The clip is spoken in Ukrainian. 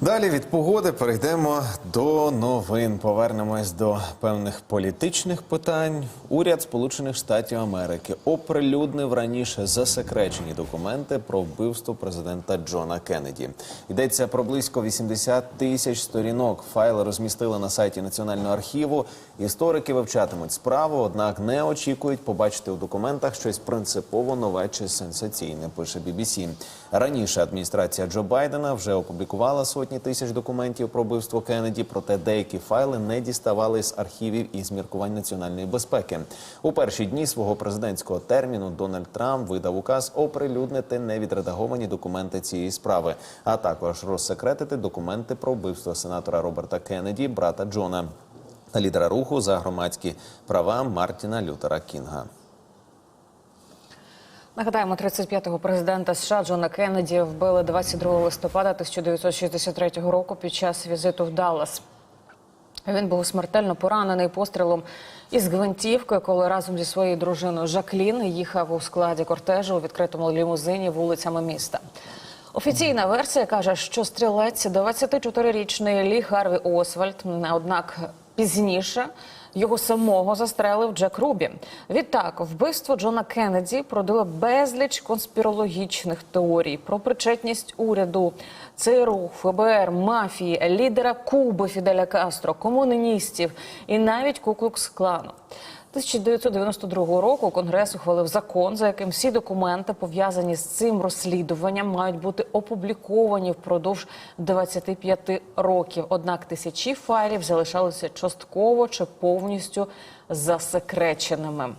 Далі від погоди перейдемо до новин. Повернемось до певних політичних питань. Уряд Сполучених Штатів Америки оприлюднив раніше засекречені документи про вбивство президента Джона Кеннеді. Йдеться про близько 80 тисяч сторінок. Файли розмістили на сайті Національного архіву. Історики вивчатимуть справу, однак не очікують побачити у документах щось принципово нове чи сенсаційне. Пише BBC. Раніше адміністрація Джо Байдена вже опублікувала сотні тисяч документів про вбивство Кеннеді, проте деякі файли не діставали з архівів із міркувань національної безпеки. У перші дні свого президентського терміну Дональд Трамп видав указ оприлюднити невідредаговані документи цієї справи, а також розсекретити документи про вбивство сенатора Роберта Кеннеді, брата Джона, та лідера руху за громадські права Мартіна Лютера Кінга. Нагадаємо, 35-го президента США Джона Кеннеді вбили 22 листопада 1963 року під час візиту в Даллас. Він був смертельно поранений пострілом із гвинтівки, коли разом зі своєю дружиною Жаклін їхав у складі кортежу у відкритому лімузині вулицями міста. Офіційна версія каже, що стрілець 24-річний Лі Харві Освальд, однак пізніше його самого застрелив Джек Рубі. Відтак, вбивство Джона Кеннеді продило безліч конспірологічних теорій про причетність уряду, ЦРУ, ФБР, мафії, лідера Куби Фіделя Кастро, комуністів і навіть Куклукс Клану. 1992 року Конгрес ухвалив закон, за яким всі документи, пов'язані з цим розслідуванням, мають бути опубліковані впродовж 25 років. Однак тисячі файлів залишалися частково чи повністю засекреченими.